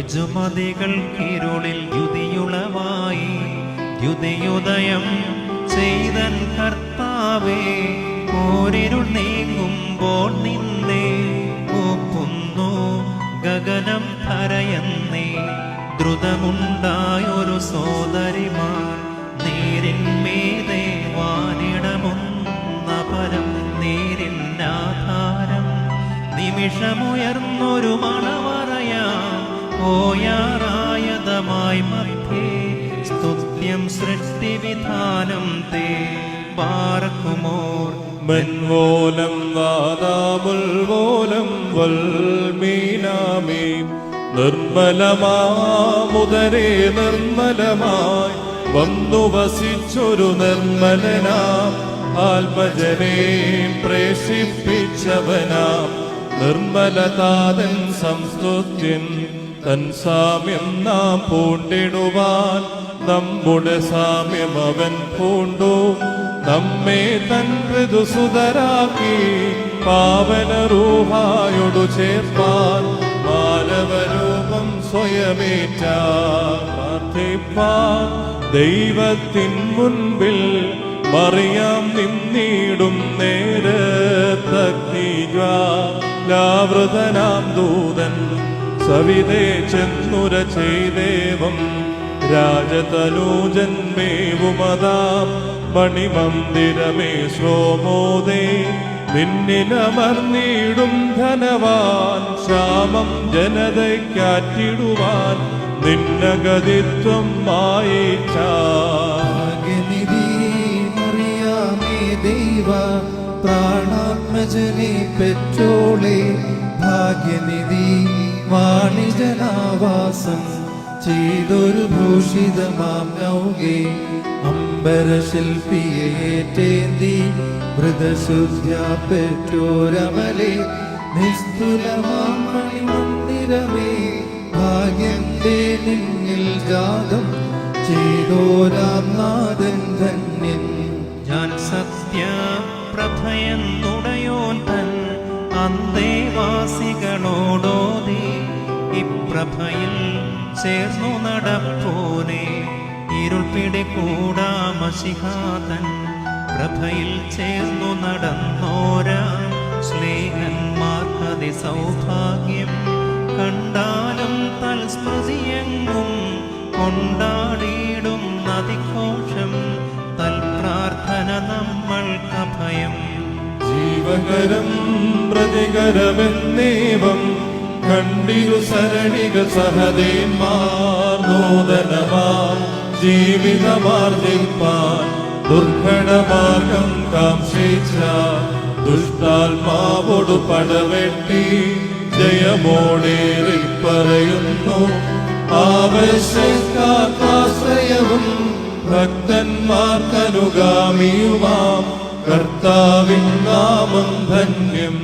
ഋജുമതികൾ കിരുളിൽ യുതിയുളവായി. യുതിയുദയം ചെയ്തൻ കർത്താവേ ഓരിരുൾ നീങ്ങുമ്പോൾ നിന്നെ ഒപ്പുന്നു. ഗഗനം കരയന്നേ ദ്രുതമുണ്ടായൊരു സോദരിമാർ നീരിന്മീതെ വാനിടമൊന്ന നിമിഷമുയർന്നൊരു മണവറയാം ഓയാറായതമായി മധ്യേ. സ്തുത്യം സൃഷ്ടിവിധാനം തേ. പാർക്കുമോർ മെൻവോലം വാദാമുൽവോലം വൽമീനാമേ നിർമ്മലമാമുദരേ നിർമ്മലമായി. വന്നു വസിച്ചൊരു നിർമ്മലനാം. ആത്മജനെ പ്രേഷിപ്പിച്ചവനാം നിർമ്മലതാതൻ സംസ്തുത്യൻ തൻ സാമ്യം നാം പൂണ്ടിടുവാൻ നമ്മുടെ സാമ്യം അവൻ പൂണ്ടു. നമ്മെ തൻ ഋതുസുതരാക്കി പാവന റൂഹായോടു ചേർപ്പാൻ മാനവരൂപം സ്വയമേറ്റ ദൈവത്തിൻ മുൻപിൽ മറിയാം നിന്നിടും നേരത്തഗ്നിജ്വാലാവൃതനാം ദൂതൻ സവിതേ ചെന്നുര ചെയ്ദേവം രാജതനൂജന്മേവുമതാം മണിമന്ദിരമേ ശ്രോമോദേ നിന്നിലമർന്നിടും ധനവാൻ. ശ്യാമം ജനതയ്ക്കാറ്റിടുവാൻ. നിന്നഗതിത്വം മായിച്ചാ ഭാഗ്യനിധി മറിയാമേ ദൈവ. പ്രാണാത്മജനെ പെറ്റോളെ. ഭാഗ്യനിധി വാണിജനാവാസം ചെയ്തൊരു ഭൂഷിതമാം നൗകെ അമ്പരശില്പിയെ ഏറ്റേന്തി മൃതശുദ്ധ്യ പെറ്റോരമലെ നിസ്തുലമാം മണിമന്ദിരമേ ഭാഗ്യന്റെ നിന്നിൽ ജാതം ചെയ്തോരാം നാഥൻ ധന്യൻ. ഞാൻ സത്യ പ്രഭയെന്നുടയോൻ തൻ അന്തേവാസികളോടോതി ഇപ്രഭയിൽ ചേർന്നു നടപ്പോനെ. ഇരുൾ മസിഹാതൻ പ്രഭയിൽ ചേർന്നു നടന്നോരാ. സ്നേഹന്മാർക്കതി സൗഭാഗ്യം കണ്ടാലും തൽസ്മൃതിയെങ്ങും കൊണ്ടാടിയിടും നദിഘോഷം. തൽപ്രാർത്ഥന കഭയം ജീവകരം പ്രതികരമെന്നേവം കണ്ടിരു സരണിക സഹദേന്മാർ നൂതനമാർ ജീവിതമാർജിപ്പാൻ ദുർഘടമാർഗം കാംക്ഷിച്ച ദുഷ്ടാത്മാവോട് പടവെട്ടി ജയമോടേറി പറയുന്നു. ആവശ്യക്കാർക്കാശ്രയവും ഭക്തന്മാർക്കനുഗാമിയുമാം. കർത്താവിൻ നാമം ധന്യം